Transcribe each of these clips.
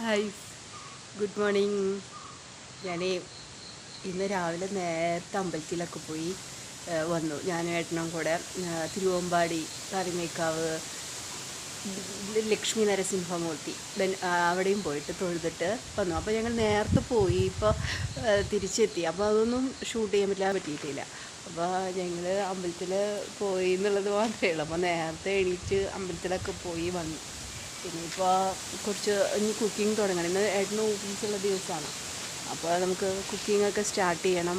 Hi good morning ഞാൻ ഇന്ന് രാവിലെ നേരത്തെ അമ്പലത്തിലൊക്കെ പോയി വന്നു. ഞാൻ ഏട്ടനും കൂടെ തിരുവമ്പാടി കാരിമേക്കാവ് ലക്ഷ്മി നരസിംഹമൂർത്തി അവിടെയും പോയിട്ട് തൊഴുതിട്ട് വന്നു. അപ്പോൾ ഞങ്ങൾ നേരത്തെ പോയി ഇപ്പോൾ തിരിച്ചെത്തി. അപ്പോൾ അതൊന്നും ഷൂട്ട് ചെയ്യാൻ പറ്റില്ല പറ്റിയിട്ടില്ല. അപ്പോൾ ഞങ്ങൾ അമ്പലത്തിൽ പോയി എന്നുള്ളത് മാത്രമേ ഉള്ളൂ. അപ്പോൾ നേരത്തെ എണീറ്റ് അമ്പലത്തിലൊക്കെ പോയി വന്നു. പിന്നെ ഇപ്പോൾ കുറച്ച് ഇനി കുക്കിംഗ് തുടങ്ങണം. ഇന്ന് ഏട്ടന് ഓഫീസുള്ള ദിവസമാണ് അപ്പോൾ നമുക്ക് കുക്കിംഗ് ഒക്കെ സ്റ്റാർട്ട് ചെയ്യണം.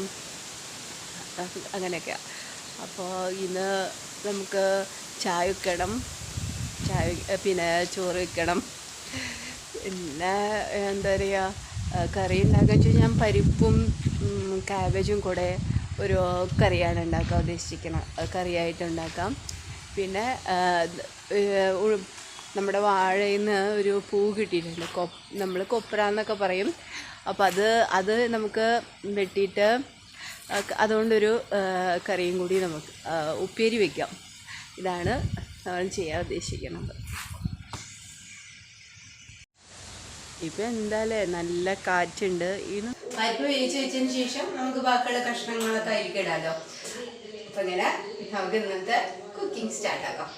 അങ്ങനെയൊക്കെ അങ്ങനെയൊക്കെയാണ് അപ്പോൾ ഇന്ന് നമുക്ക് ചായ വയ്ക്കണം ചായ പിന്നെ ചോറ് വയ്ക്കണം പിന്നെ എന്താ പറയുക കറി ഉണ്ടാക്കുക വെച്ചാൽ ഞാൻ പരിപ്പും കാബേജും കൂടെ ഒരു കറിയാണ് ഉണ്ടാക്കാൻ ഉദ്ദേശിക്കണം കറിയായിട്ട് ഉണ്ടാക്കാം. പിന്നെ നമ്മുടെ വാഴയിൽ നിന്ന് ഒരു പൂ കിട്ടിയിട്ടുണ്ട്. കൊ നമ്മൾ കൊപ്ര എന്നൊക്കെ പറയും. അപ്പോൾ അത് അത് നമുക്ക് വെട്ടിയിട്ട് അതുകൊണ്ടൊരു കറിയും കൂടി നമുക്ക് ഉപ്പേരി വയ്ക്കാം ഇതാണ് നമ്മൾ ചെയ്യാൻ ഉദ്ദേശിക്കുന്നത്. ഇപ്പം എന്തായാലേ നല്ല കാറ്റുണ്ട്. ഇന്ന് പരിപ്പ് വേവിച്ച് വെച്ചതിന് ശേഷം നമുക്ക് ബാക്കിയുള്ള കഷ്ണങ്ങളൊക്കെ ഇടാലോ അപ്പം ഇങ്ങനെ നമുക്ക് ഇന്നത്തെ കുക്കിംഗ് സ്റ്റാർട്ട് ആക്കാം.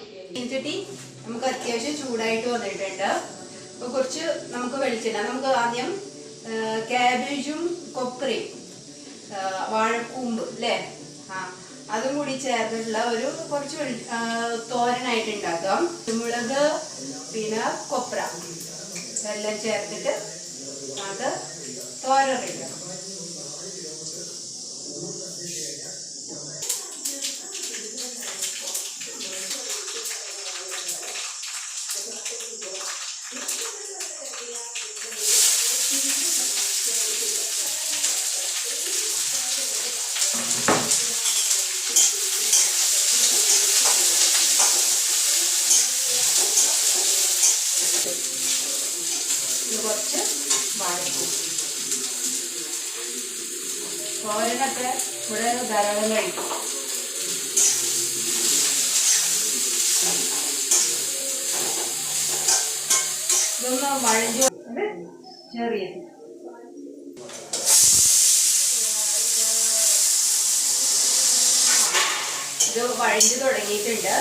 ചട്ടി നമുക്ക് അത്യാവശ്യം ചൂടായിട്ട് വന്നിട്ടുണ്ട്. അപ്പൊ കുറച്ച് നമുക്ക് വെളിച്ചെണ്ണ. നമുക്ക് ആദ്യം ക്യാബേജും ആ, വാഴക്കൂമ്പ് അല്ലേ? ആ അതും കൂടി ചേർത്തിട്ടുള്ള ഒരു കുറച്ച് തോരനായിട്ട് ഉണ്ടാക്കാം. കുരുമുളക് പിന്നെ കൊപ്ര. എല്ലാം ചേർത്തിട്ട് അത് തോരൻ ഇത് കുറച്ച് വാഴക്കും തോരനൊക്കെ ഇവിടെ ധാരാളം കഴിക്കും ഇതൊന്ന് ഇത് വഴിഞ്ഞു തുടങ്ങിയിട്ടുണ്ട്.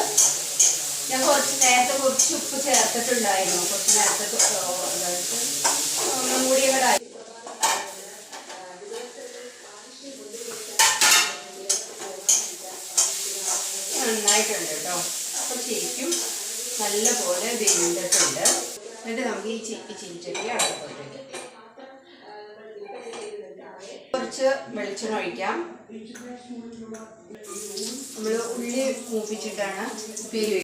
ഞാൻ കുറച്ച് നേരത്തെ കുറച്ച് ഉപ്പ് ചേർത്തിട്ടുണ്ടായിരുന്നു. കുറച്ച് നേരത്തെ നന്നായിട്ടുണ്ട് കേട്ടോ. അപ്പോൾ നല്ല പോലെ വെന്തിട്ടുണ്ട് എന്നിട്ട് നമുക്ക് ഈ ചി ഈ ചീച്ചട്ടി അടുത്തോട്ട് വെക്കാം കുറച്ച് വെളിച്ചെണ്ണ ഒഴിക്കാം. നമ്മൾ ഉള്ളി മൂപ്പിച്ചിട്ടാണ് ഉപ്പേരി